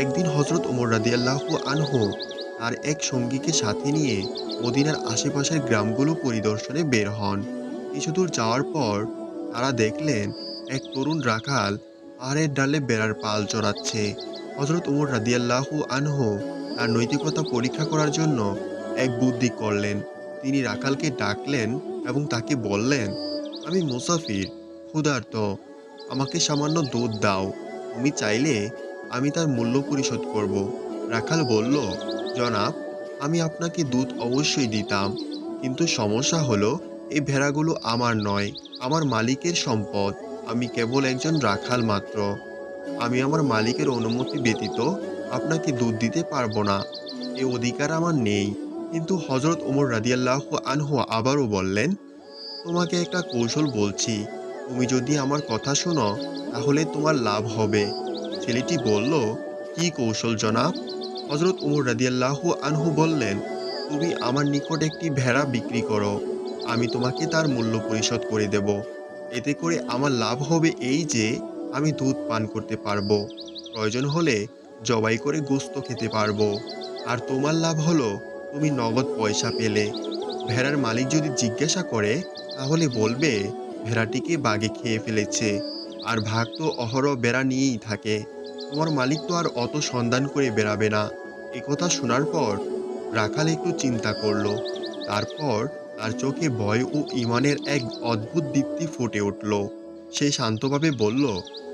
একদিন হজরত ওমর রাদিয়াল্লাহু আনহু তার এক সঙ্গীকে সাথে নিয়ে মদিনার আশেপাশের গ্রামগুলো পরিদর্শনে বের হন। কিছু দূর যাওয়ার পর তারা দেখলেন এক তরুণ রাখাল পাহাড়ের ডালে বেড়ার পাল চড়াচ্ছে। হজরত ওমর রাদিয়াল্লাহু আনহু তার নৈতিকতা পরীক্ষা করার জন্য এক বুদ্ধি করলেন। তিনি রাখালকে ডাকলেন এবং তাকে বললেন, আমি মুসাফির, ক্ষুধার্ত, আমাকে সামান্য দুধ দাও। তুমি চাইলে আমি তার মূল্য পরিশোধ করব। রাখাল বলল, জনাব, আমি আপনাকে দুধ অবশ্যই দিতাম, কিন্তু সমস্যা হলো এই ভেড়াগুলো আমার নয়, আমার মালিকের সম্পদ। আমি কেবল একজন রাখাল মাত্র। আমি আমার মালিকের অনুমতি ব্যতীত আপনাকে দুধ দিতে পারব না। এ অধিকার আমার নেই। কিন্তু হজরত ওমর রাদিয়াল্লাহ আনহু আবারও বললেন, তোমাকে একটা কৌশল বলছি। তুমি যদি আমার কথা শোনো, তাহলে তোমার লাভ হবে। ছেলেটি বলল, কি কৌশল, জনাব? হজরত উমর রাদিয়াল্লাহু আনহু বললেন, তুমি আমার নিকট একটি ভেড়া বিক্রি করো, আমি তোমাকে তার মূল্য পরিশোধ করে দেব। এতে করে আমার লাভ হবে এই যে, আমি দুধ পান করতে পারব। প্রয়োজন হলে জবাই করে গোস্ত খেতে পারব। আর তোমার লাভ হলো, তুমি নগদ পয়সা পেলে। ভেড়ার মালিক যদি জিজ্ঞাসা করে, তাহলে বলবে, ভেড়াটিকে বাগে খেয়ে ফেলেছে, আর ভাগ তো অহরহ বেড়া নিয়েই থাকে। তোমার মালিক তো আর অত সন্ধান করে বেড়াবে না। কথা শোনার পর রাখাল একটু চিন্তা করল। তারপর তার চোখে ভয় ও ইমানের এক অদ্ভুত দীপ্তি ফুটে উঠল। সে শান্তভাবে বলল,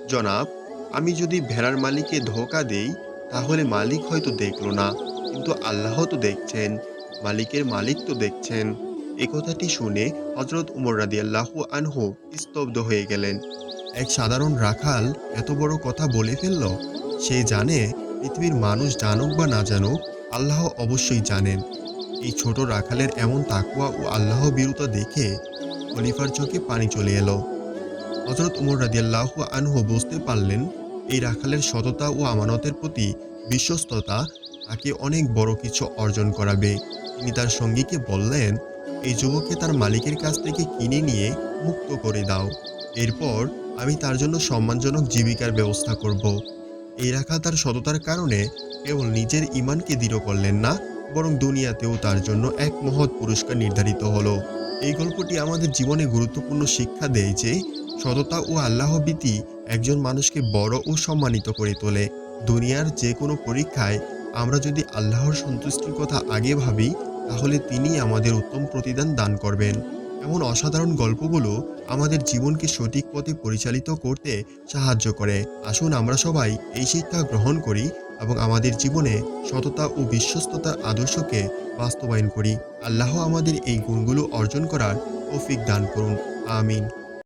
জনাব, আমি যদি ভেড়ার মালিককে ধোকা দেই, তাহলে মালিক হয়তো দেখল না, কিন্তু আল্লাহ তো দেখছেন, মালিকের মালিক তো দেখছেন। এ কথাটি শুনে হজরত উমর রাদিয়াল্লাহু আনহু স্তব্ধ হয়ে গেলেন। এক সাধারণ রাখাল এত বড় কথা বলে ফেলল, সে জানে পৃথিবীর মানুষ জানুক বা না জানুক, আল্লাহ অবশ্যই জানেন। এই ছোট রাখালের এমন তাকুয়া ও আল্লাহ বিরুতা দেখে খলিফার চোখে পানি চলে এলো। হজরত উমর রাদিয়াল্লাহ আনহু বুঝতে পারলেন, এই রাখালের সততা ও আমানতের প্রতি বিশ্বস্ততা তাকে অনেক বড় কিছু অর্জন করাবে। তিনি তার সঙ্গীকে বললেন, এই যুবককে তার মালিকের কাছ থেকে কিনে নিয়ে মুক্ত করে দাও। এরপর আমি তার জন্য সম্মানজনক জীবিকার ব্যবস্থা করব। এই রাখা তার সততার কারণে কেবল নিজের ইমানকে দৃঢ় করলেন না, বরং দুনিয়াতেও তার জন্য এক মহৎ পুরস্কার নির্ধারিত হলো। এই গল্পটি আমাদের জীবনে গুরুত্বপূর্ণ শিক্ষা দেয় যে, সততা ও আল্লাহবীতি একজন মানুষকে বড় ও সম্মানিত করে তোলে। দুনিয়ার যে কোনো পরীক্ষায় আমরা যদি আল্লাহর সন্তুষ্টির কথা আগে ভাবি, তাহলে তিনি আমাদের উত্তম প্রতিদান দান করবেন। এমন অসাধারণ গল্পগুলো আমাদের জীবনকে সঠিক পথে পরিচালিত করতে সাহায্য করে। আসুন আমরা সবাই এই শিক্ষা গ্রহণ করি এবং আমাদের জীবনে সততা ও বিশ্বস্ততার আদর্শকে বাস্তবায়ন করি। আল্লাহ আমাদের এই গুণগুলো অর্জন করার তৌফিক দান করুন। আমিন।